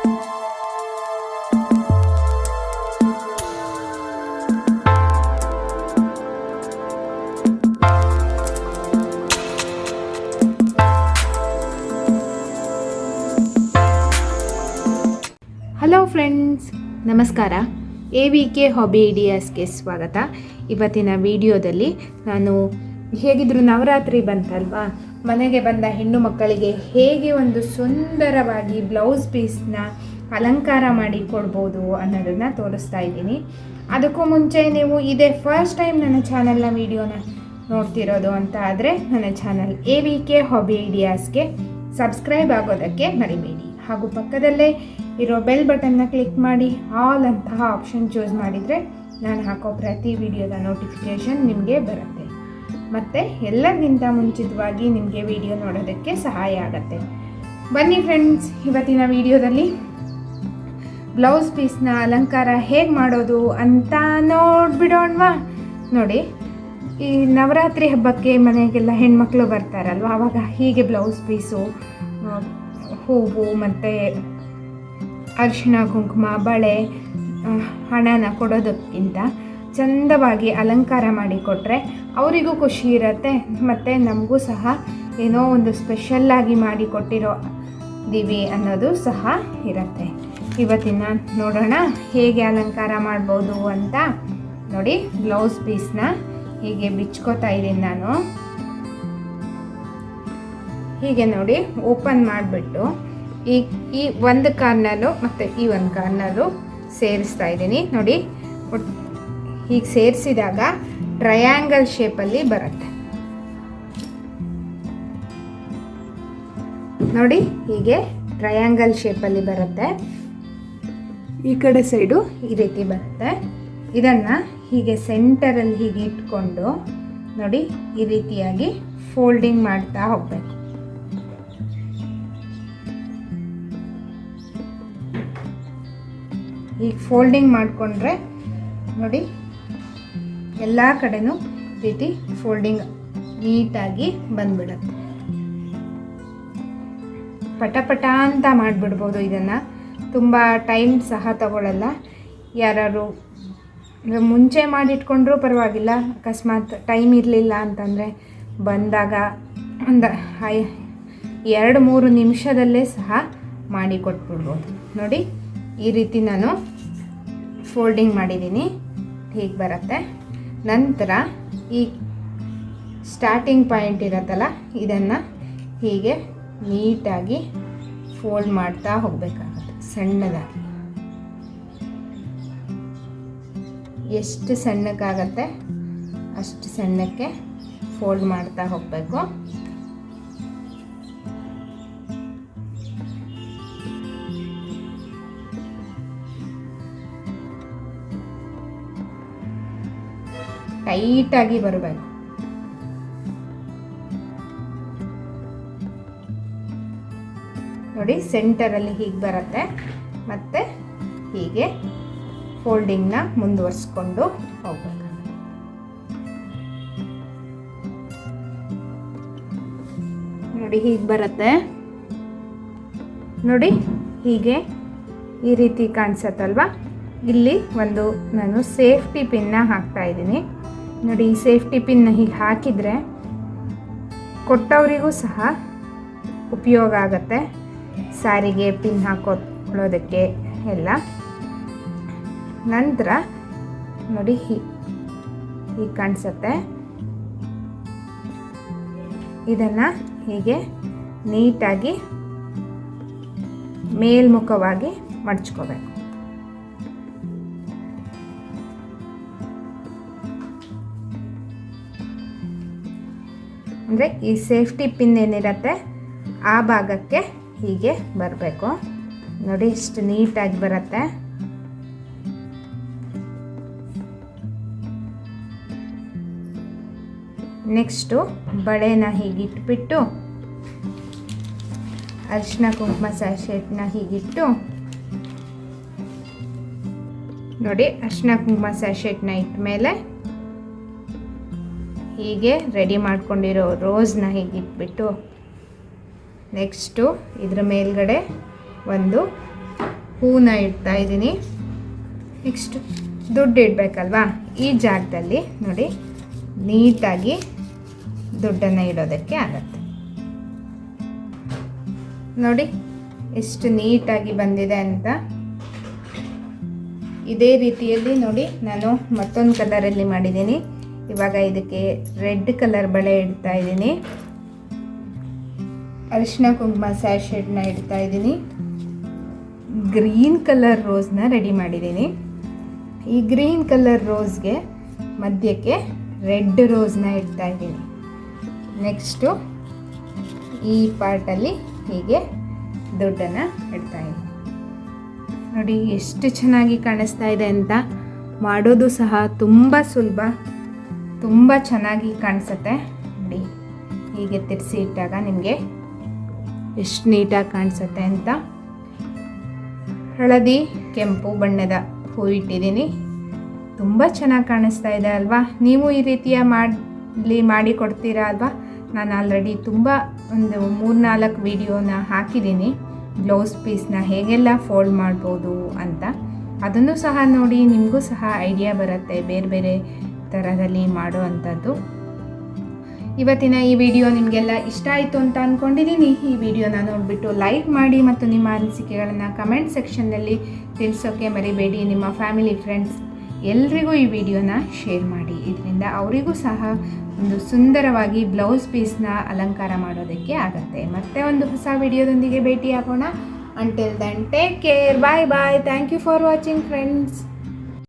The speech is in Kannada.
ಹಲೋ ಫ್ರೆಂಡ್ಸ್ ನಮಸ್ಕಾರ. ಎ ವಿ ಕೆ ಹಾಬಿ ಐಡಿಯಾಸ್ಗೆ ಸ್ವಾಗತ. ಇವತ್ತಿನ ವಿಡಿಯೋದಲ್ಲಿ ನಾನು ಹೇಗಿದ್ರು ನವರಾತ್ರಿ ಬಂತಲ್ವಾ? ಮನೆಗೆ ಬಂದ ಹೆಣ್ಣು ಮಕ್ಕಳಿಗೆ ಹೇಗೆ ಒಂದು ಸುಂದರವಾಗಿ ಬ್ಲೌಸ್ ಪೀಸ್ನ ಅಲಂಕಾರ ಮಾಡಿ ಕೊಡ್ಬೋದು ಅನ್ನೋದನ್ನು ತೋರಿಸ್ತಾ ಇದ್ದೀನಿ. ಅದಕ್ಕೂ ಮುಂಚೆ ನೀವು ಇದೇ ಫಸ್ಟ್ ಟೈಮ್ ನನ್ನ ಚಾನಲ್ನ ವಿಡಿಯೋನ ನೋಡ್ತಿರೋದು ಅಂತ ಆದರೆ ನನ್ನ channel A V K hobby ಐಡಿಯಾಸ್ಗೆ subscribe ಆಗೋದಕ್ಕೆ ಮರಿಬೇಡಿ. ಹಾಗೂ ಪಕ್ಕದಲ್ಲೇ ಇರೋ ಬೆಲ್ ಬಟನ್ನ ಕ್ಲಿಕ್ ಮಾಡಿ ಆಲ್ ಅಂತಹ ಆಪ್ಷನ್ ಚೂಸ್ ಮಾಡಿದರೆ ನಾನು ಹಾಕೋ ಪ್ರತಿ ವಿಡಿಯೋದ ನೋಟಿಫಿಕೇಷನ್ ನಿಮಗೆ ಬರುತ್ತೆ. ಮತ್ತು ಎಲ್ಲರಿಗಿಂತ ಮುಂಚಿತವಾಗಿ ನಿಮಗೆ ವಿಡಿಯೋ ನೋಡೋದಕ್ಕೆ ಸಹಾಯ ಆಗುತ್ತೆ. ಬನ್ನಿ ಫ್ರೆಂಡ್ಸ್ ಇವತ್ತಿನ ವಿಡಿಯೋದಲ್ಲಿ ಬ್ಲೌಸ್ ಪೀಸ್ನ ಅಲಂಕಾರ ಹೇಗೆ ಮಾಡೋದು ಅಂತ ನೋಡಿಬಿಡೋಣವಾ? ನೋಡಿ, ಈ ನವರಾತ್ರಿ ಹಬ್ಬಕ್ಕೆ ಮನೆಗೆಲ್ಲ ಹೆಣ್ಮಕ್ಳು ಬರ್ತಾರಲ್ವ ಆವಾಗ ಹೀಗೆ ಬ್ಲೌಸ್ ಪೀಸು ಹೂವು ಮತ್ತು ಅರಿಶಿಣ, ಕುಂಕುಮ, ಬಳೆ ಹಣನ ಕೊಡೋದಕ್ಕಿಂತ ಚಂದವಾಗಿ ಅಲಂಕಾರ ಮಾಡಿ ಕೊಟ್ಟರೆ ಅವರಿಗೂ ಖುಷಿ ಇರುತ್ತೆ. ಮತ್ತು ನಮಗೂ ಸಹ ಏನೋ ಒಂದು ಸ್ಪೆಷಲ್ಲಾಗಿ ಮಾಡಿ ಕೊಟ್ಟಿರೋ ದಿವಿ ಅನ್ನೋದು ಸಹ ಇರುತ್ತೆ. ಇವತ್ತಿನ ನೋಡೋಣ ಹೇಗೆ ಅಲಂಕಾರ ಮಾಡ್ಬೋದು ಅಂತ. ನೋಡಿ ಬ್ಲೌಸ್ ಪೀಸ್ನ ಹೀಗೆ ಬಿಚ್ಕೋತಾ ಇದ್ದೀನಿ ನಾನು. ಹೀಗೆ ನೋಡಿ ಓಪನ್ ಮಾಡಿಬಿಟ್ಟು ಈ ಈ ಒಂದು ಕಾರ್ನಲ್ಲು ಮತ್ತು ಈ ಒಂದು ಕಾರ್ನಲ್ಲು ಸೇರಿಸ್ತಾ ಇದ್ದೀನಿ. ನೋಡಿ ಹೀಗೆ ಸೇರಿಸಿದಾಗ ಟ್ರಯಾಂಗಲ್ ಶೇಪಲ್ಲಿ ಬರುತ್ತೆ. ನೋಡಿ, ಹೀಗೆ ಟ್ರಯಾಂಗಲ್ ಶೇಪಲ್ಲಿ ಬರುತ್ತೆ. ಈ ಕಡೆ ಸೈಡು ಈ ರೀತಿ ಬರುತ್ತೆ. ಇದನ್ನು ಹೀಗೆ ಸೆಂಟರಲ್ಲಿ ಹೀಗೆ ಇಟ್ಕೊಂಡು ನೋಡಿ, ಈ ರೀತಿಯಾಗಿ ಫೋಲ್ಡಿಂಗ್ ಮಾಡ್ತಾ ಹೋಗಬೇಕು. ಈಗ ಫೋಲ್ಡಿಂಗ್ ಮಾಡಿಕೊಂಡ್ರೆ ನೋಡಿ ಎಲ್ಲ ಕಡೆನೂ ರೀತಿ ಫೋಲ್ಡಿಂಗ್ ನೀಟಾಗಿ ಬಂದ್ಬಿಡುತ್ತೆ. ಪಟ ಪಟ ಅಂತ ಮಾಡಿಬಿಡ್ಬೋದು ಇದನ್ನು. ತುಂಬ ಟೈಮ್ ಸಹ ತಗೊಳ್ಳಲ್ಲ ಯಾರು ಮುಂಚೆ ಮಾಡಿಟ್ಕೊಂಡ್ರೂ ಪರವಾಗಿಲ್ಲ. ಅಕಸ್ಮಾತ್ ಟೈಮ್ ಇರಲಿಲ್ಲ ಅಂತಂದರೆ ಬಂದಾಗ ಒಂದು ಎರಡು ಮೂರು ನಿಮಿಷದಲ್ಲೇ ಸಹ ಮಾಡಿ ಕೊಟ್ಬಿಡ್ಬೋದು. ನೋಡಿ, ಈ ರೀತಿ ನಾನು ಫೋಲ್ಡಿಂಗ್ ಮಾಡಿದ್ದೀನಿ. ಹೀಗೆ ಬರುತ್ತೆ? ನಂತರ ಈ ಸ್ಟಾರ್ಟಿಂಗ್ ಪಾಯಿಂಟ್ ಇರುತ್ತಲ್ಲ, ಇದನ್ನು ಹೀಗೆ ನೀಟಾಗಿ ಫೋಲ್ಡ್ ಮಾಡ್ತಾ ಹೋಗಬೇಕಾಗುತ್ತೆ, ಸಣ್ಣದಾಗಿ. ಎಷ್ಟು ಸಣ್ಣಕ್ಕಾಗತ್ತೆ ಅಷ್ಟು ಸಣ್ಣಕ್ಕೆ ಫೋಲ್ಡ್ ಮಾಡ್ತಾ ಹೋಗಬೇಕು. ಟೈಟಾಗಿ ಬರಬೇಕು. ನೋಡಿ ಸೆಂಟರಲ್ಲಿ ಹೀಗೆ ಬರುತ್ತೆ. ಮತ್ತೆ ಹೀಗೆ ಫೋಲ್ಡಿಂಗ್ನ ಮುಂದುವರಿಸ್ಕೊಂಡು ಹೋಗ್ಬೇಕು. ನೋಡಿ, ಹೀಗೆ ಬರುತ್ತೆ. ನೋಡಿ, ಹೀಗೆ ಈ ರೀತಿ ಕಾಣಿಸತ್ತಲ್ವಾ? ಇಲ್ಲಿ ಒಂದು ನಾನು ಸೇಫ್ಟಿ ಪಿನ್ನ ಹಾಕ್ತಾ ಇದ್ದೀನಿ. ನೋಡಿ, ಈ ಸೇಫ್ಟಿ ಪಿನ್ನ ಹೀಗೆ ಹಾಕಿದರೆ ಕೊಟ್ಟವರಿಗೂ ಸಹ ಉಪಯೋಗ ಆಗುತ್ತೆ. ಸಾರಿಗೆ ಪಿನ್ ಹಾಕೊಳ್ಳೋದಕ್ಕೆ ಎಲ್ಲ. ನಂತರ ನೋಡಿ, ಹೀ, ಹೀಗೆ ಕಾಣಿಸುತ್ತೆ. ಇದನ್ನು ಹೀಗೆ ನೀಟಾಗಿ ಮೇಲ್ಮುಖವಾಗಿ ಮಡ್ಚ್ಕೋಬೇಕು. ಅಂದರೆ ಈ ಸೇಫ್ಟಿ ಪಿನ್ ಏನಿರುತ್ತೆ ಆ ಭಾಗಕ್ಕೆ ಹೀಗೆ ಬರಬೇಕು. ನೋಡಿ, ಇಷ್ಟು ನೀಟಾಗಿ ಬರುತ್ತೆ. ನೆಕ್ಸ್ಟು ಬಳೆನ ಹೀಗಿಟ್ಬಿಟ್ಟು ಅರಿಶಿನ ಕುಂಕುಮ ಸ್ಯಾಶೆಟ್ನ ಹೀಗಿಟ್ಟು, ನೋಡಿ ಅರಿಶಿನ ಕುಂಕುಮ ಸ್ಯಾಶೆಟ್ನ ಇಟ್ಟ ಮೇಲೆ ಹೀಗೆ ರೆಡಿ ಮಾಡ್ಕೊಂಡಿರೋ ರೋಸ್ನ ಹೀಗೆ ಇಟ್ಬಿಟ್ಟು ನೆಕ್ಸ್ಟು ಇದ್ರ ಮೇಲ್ಗಡೆ ಒಂದು ಹೂನ ಇಡ್ತಾ ಇದ್ದೀನಿ. ನೆಕ್ಸ್ಟ್ ದುಡ್ಡು ಇಡಬೇಕಲ್ವಾ? ಈ ಜಾಗದಲ್ಲಿ ನೋಡಿ, ನೀಟಾಗಿ ದುಡ್ಡನ್ನು ಇಡೋದಕ್ಕೆ ಆಗತ್ತೆ. ನೋಡಿ, ಎಷ್ಟು ನೀಟಾಗಿ ಬಂದಿದೆ ಅಂತ. ಇದೇ ರೀತಿಯಲ್ಲಿ ನೋಡಿ, ನಾನು ಮತ್ತೊಂದು ಕಲರಲ್ಲಿ ಮಾಡಿದ್ದೀನಿ. ಇವಾಗ ಇದಕ್ಕೆ ರೆಡ್ ಕಲರ್ ಬಳೆ ಇಡ್ತಾ ಇದ್ದೀನಿ. ಅರಿಶಿನ ಕುಂಕುಮ ಸ್ಯಾಶೆಡ್ನ ಇಡ್ತಾ ಇದ್ದೀನಿ. ಗ್ರೀನ್ ಕಲರ್ ರೋಸ್ನ ರೆಡಿ ಮಾಡಿದ್ದೀನಿ. ಈ ಗ್ರೀನ್ ಕಲರ್ ರೋಸ್ಗೆ ಮಧ್ಯಕ್ಕೆ ರೆಡ್ ರೋಸ್ನ ಇಡ್ತಾ ಇದ್ದೀನಿ. ನೆಕ್ಸ್ಟು ಈ ಪಾರ್ಟಲ್ಲಿ ಹೀಗೆ ದುಡ್ಡನ್ನು ಇಡ್ತಾ ಇದ್ದೀನಿ. ನೋಡಿ, ಎಷ್ಟು ಚೆನ್ನಾಗಿ ಕಾಣಿಸ್ತಾ ಇದೆ ಅಂತ. ಮಾಡೋದು ಸಹ ತುಂಬ ಸುಲಭ. ತುಂಬ ಚೆನ್ನಾಗಿ ಕಾಣಿಸುತ್ತೆ. ನೋಡಿ, ಹೀಗೆ ತಿರ್ಸಿ ಇಟ್ಟಾಗ ನಿಮಗೆ ಎಷ್ಟು ನೀಟಾಗಿ ಕಾಣಿಸುತ್ತೆ ಅಂತ. ಹಳದಿ, ಕೆಂಪು, ಬಣ್ಣದ ಹೂ ಇಟ್ಟಿದ್ದೀನಿ. ತುಂಬ ಚೆನ್ನಾಗಿ ಕಾಣಿಸ್ತಾ ಇದೆ ಅಲ್ವಾ? ನೀವು ಈ ರೀತಿಯ ಮಾಡಲಿ ಮಾಡಿ ಕೊಡ್ತೀರಾ ಅಲ್ವಾ? ನಾನು ಆಲ್ರೆಡಿ ತುಂಬ ಒಂದು ಮೂರ್ನಾಲ್ಕು ವಿಡಿಯೋನ ಹಾಕಿದ್ದೀನಿ. ಬ್ಲೌಸ್ ಪೀಸ್ನ ಹೇಗೆಲ್ಲ ಫೋಲ್ಡ್ ಮಾಡ್ಬೋದು ಅಂತ. ಅದನ್ನು ಸಹ ನೋಡಿ, ನಿಮಗೂ ಸಹ ಐಡಿಯಾ ಬರುತ್ತೆ. ಬೇರೆ ಬೇರೆ ಥರದಲ್ಲಿ ಮಾಡುವಂಥದ್ದು. ಇವತ್ತಿನ ಈ ವಿಡಿಯೋ ನಿಮಗೆಲ್ಲ ಇಷ್ಟ ಆಯಿತು ಅಂತ ಅಂದ್ಕೊಂಡಿದ್ದೀನಿ ಈ ವಿಡಿಯೋನ ನೋಡಿಬಿಟ್ಟು ಲೈಕ್ ಮಾಡಿ ಮತ್ತು ನಿಮ್ಮ ಅನಿಸಿಕೆಗಳನ್ನು ಕಮೆಂಟ್ ಸೆಕ್ಷನ್ನಲ್ಲಿ ತಿಳಿಸೋಕ್ಕೆ ಮರಿಬೇಡಿ. ನಿಮ್ಮ ಫ್ಯಾಮಿಲಿ, ಫ್ರೆಂಡ್ಸ್ ಎಲ್ರಿಗೂ ಈ ವಿಡಿಯೋನ ಶೇರ್ ಮಾಡಿ. ಇದರಿಂದ ಅವರಿಗೂ ಸಹ ಒಂದು ಸುಂದರವಾಗಿ ಬ್ಲೌಸ್ ಪೀಸ್ನ ಅಲಂಕಾರ ಮಾಡೋದಕ್ಕೆ ಆಗತ್ತೆ. ಮತ್ತೆ ಒಂದು ಹೊಸ ವಿಡಿಯೋದೊಂದಿಗೆ ಭೇಟಿಯಾಗೋಣ. Until then take care bye bye thank you for watching friends